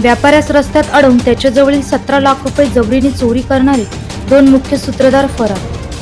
व्यापाऱ्यास रस्त्यात अडवून त्याच्याजवळील सतरा लाख रुपये जबरीने चोरी करणारे दोन मुख्य सूत्रधार फरार.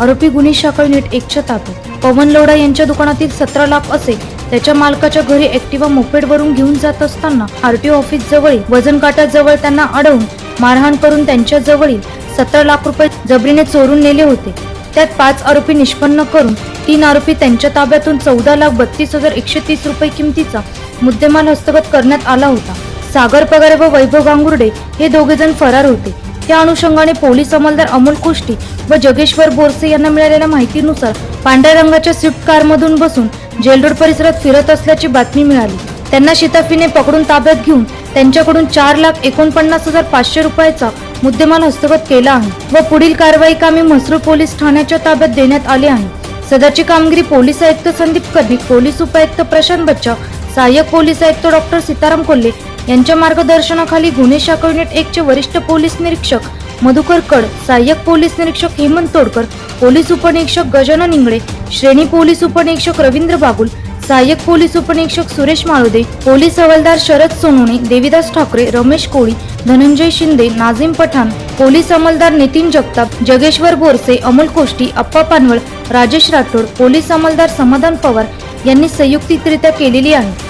आरोपी गुन्हे शाखा युनिट एकच्या ताब्यात. पवन लोढा यांच्या दुकानातील सतरा लाख असे त्याच्या मालकाच्या घरी ऍक्टिव्हा मोपेडवरून घेऊन जात असताना आरटीओ ऑफिस जवळील वजन काटाजवळ त्यांना अडवून मारहाण करून त्यांच्या जवळील सतरा लाख रुपये जबरीने चोरून नेले होते. त्यात पाच आरोपी निष्पन्न करून तीन आरोपी त्यांच्या ताब्यातून चौदा लाख बत्तीस हजार एकशे तीस रुपये किमतीचा मुद्देमाल हस्तगत करण्यात आला होता. सागर पगारे व वैभव गांगुर्डे हे दोघे जण फरार होते. त्या अनुषंगाने पोलीस अंमलदार अमोल कुष्टी व जगेश्वर बोरसे यांना मिळालेल्या माहितीनुसार पांढऱ्या रंगाच्या स्विफ्ट कारमधून बसून जेलरोड परिसरात फिरत असल्याची बातमी मिळाली. त्यांना शिताफीने पकडून ताब्यात घेऊन त्यांच्याकडून चार लाख एकोणपन्नास हजार पाचशे रुपयाचा मुद्देमाल हस्तगत केला आहे व पुढील कारवाई कामी म्हसरूळ पोलीस ठाण्याच्या ताब्यात देण्यात आले आहे. सदरची कामगिरी पोलीस आयुक्त संदीप कधी पोलीस उपायुक्त प्रशांत बच्चा सहाय्यक पोलीस आयुक्त डॉक्टर सीताराम कोल्हे यांच्या मार्गदर्शनाखाली गुन्हे शाखा युनिट एक वरिष्ठ पोलीस निरीक्षक मधुकर कड सहाय्यक पोलीस निरीक्षक हेमंत तोडकर पोलीस उपनिरीक्षक गजानन इंगळे श्रेणी पोलीस उपनिरीक्षक रवींद्र बागुल सहाय्यक पोलीस उपनिरीक्षक सुरेश माळुदे पोलीस हवालदार शरद सोनोने देविदास ठाकरे रमेश कोळी धनंजय शिंदे नाझीम पठाण पोलीस अंमलदार नितीन जगताप जगेश्वर बोरसे अमोल कोष्टी अप्पा पानवळ राजेश राठोड पोलीस अंमलदार समाधान पवार यांनी संयुक्तिकरित्या केलेली आहे.